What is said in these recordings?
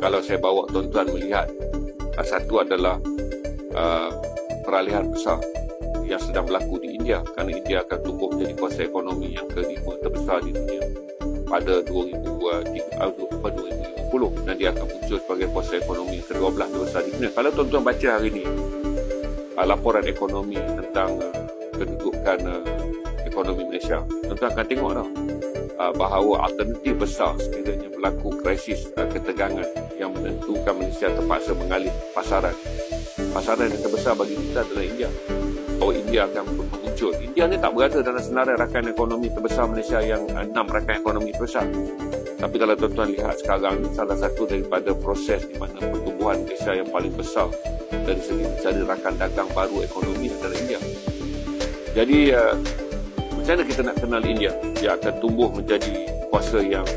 kalau saya bawa tuan-tuan melihat uh, satu adalah uh, peralihan besar yang sedang berlaku di India kerana India akan tumbuh menjadi kuasa ekonomi yang kelima terbesar di dunia pada 2030 dan dia akan muncul sebagai kuasa ekonomi ke-12 terbesar di dunia. Kalau tuan-tuan baca hari ini uh, laporan ekonomi tentang uh, kedudukan uh, ekonomi Malaysia, tuan-tuan akan tengok uh, bahawa alternatif besar sekiranya berlaku krisis uh, ketegangan yang menentukan Malaysia terpaksa mengalih pasaran. Pasaran yang terbesar bagi kita adalah India. Bahawa India akan muncul. India ni tak berada dalam senarai rakan ekonomi terbesar Malaysia yang uh, enam rakan ekonomi terbesar. Tapi kalau tuan-tuan lihat sekarang ni salah satu daripada proses di mana pertumbuhan Malaysia yang paling besar dari segi mencari rakan dagang baru ekonomi adalah India. Jadi uh, macam mana kita nak kenal India? Dia akan tumbuh menjadi kuasa yang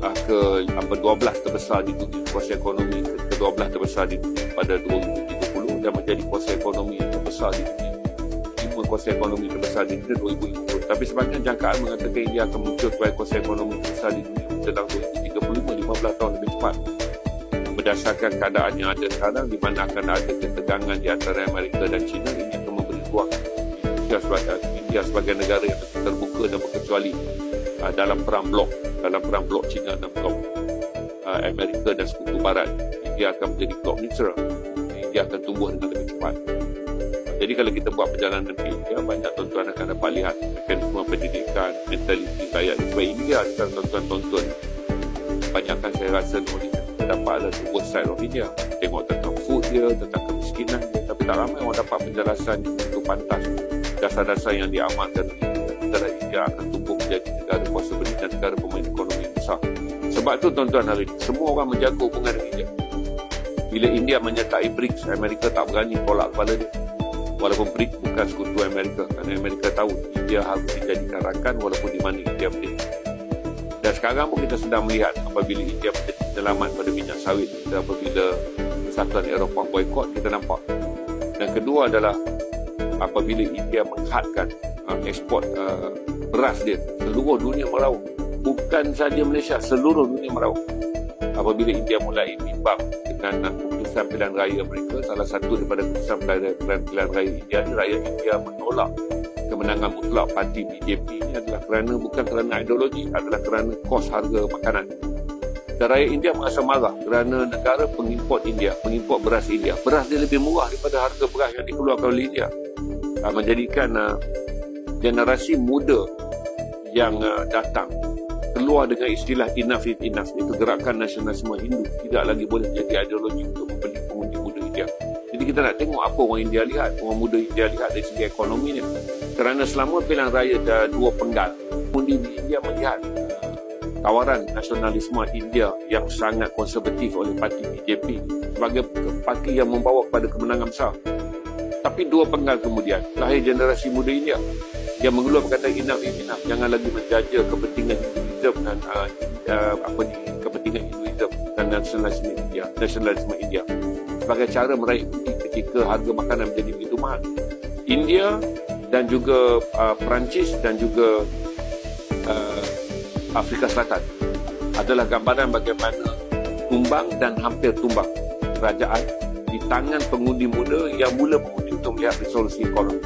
uh, ke apa 12 terbesar di dunia, kuasa ekonomi ke 12 terbesar di dunia pada 2030 dan menjadi kuasa ekonomi yang terbesar di dunia. Lima kuasa ekonomi terbesar di dunia 2050. Tapi sebagian jangkaan mengatakan India akan muncul sebagai kuasa ekonomi terbesar di dunia dalam 2035 15 tahun lebih cepat berdasarkan keadaan yang ada sekarang di mana akan ada ketegangan di antara Amerika dan China ini akan memberi ruang sebagai, India sebagai negara yang terbuka dan berkecuali uh, dalam perang blok dalam perang blok China dan blok uh, Amerika dan Sekutu Barat India akan menjadi blok neutral India akan tumbuh dengan lebih cepat jadi kalau kita buat perjalanan ke India, banyak tuan-tuan akan dapat lihat mekanisme pendidikan, mentaliti rakyat. Sebab India sekarang tuan-tuan tonton. Banyakkan saya rasa knowledge kita dapat ada the worst side of India. Tengok tentang food dia, tentang kemiskinan. Tapi tak ramai orang dapat penjelasan yang pantas. Dasar-dasar yang diamalkan negara India akan tumbuh menjadi negara kuasa beri dan negara pemain ekonomi yang besar. Sebab tu tuan-tuan hari ini, semua orang menjaga hubungan dengan India. Bila India menyertai BRICS, Amerika tak berani tolak kepala dia walaupun BRICS bukan sekutu Amerika kerana Amerika tahu India harus dijadikan rakan walaupun di mana India berdiri dan sekarang pun kita sedang melihat apabila India menjadi penyelamat pada minyak sawit kita apabila Persatuan Eropah boykot kita nampak dan kedua adalah apabila India menghadkan uh, ekspor uh, beras dia seluruh dunia meraup bukan saja Malaysia seluruh dunia meraup apabila India mulai bimbang dengan keputusan pilihan raya mereka salah satu daripada keputusan pilihan, pilihan, raya India ni rakyat India menolak kemenangan mutlak parti BJP ini adalah kerana bukan kerana ideologi adalah kerana kos harga makanan. Dan rakyat India merasa marah kerana negara pengimport India pengimport beras India. Beras dia lebih murah daripada harga beras yang dikeluarkan oleh India uh, menjadikan uh, generasi muda yang uh, datang keluar dengan istilah enough is enough itu gerakan nasionalisme Hindu. Tidak lagi boleh jadi ideologi untuk membeli pengundi muda India. Jadi kita nak tengok apa orang India lihat orang muda India lihat dari segi ekonominya kerana selama pilihan raya ada dua penggal pengundi di India melihat uh, tawaran nasionalisme India yang sangat konservatif oleh parti BJP sebagai parti yang membawa kepada kemenangan besar tapi dua penggal kemudian. Lahir generasi muda India yang mengeluarkan kata enough is enough jangan lagi menjaja kepentingan Hinduism dan uh, uh, apa ni kepentingan Hinduism dan nasionalisme India nasionalisme India. Sebagai cara meraih bukti ketika harga makanan menjadi begitu mahal. India dan juga uh, Perancis dan juga uh, Afrika Selatan adalah gambaran bagaimana tumbang dan hampir tumbang kerajaan di tangan pengundi muda yang mula mengundi untuk melihat resolusi ekonomi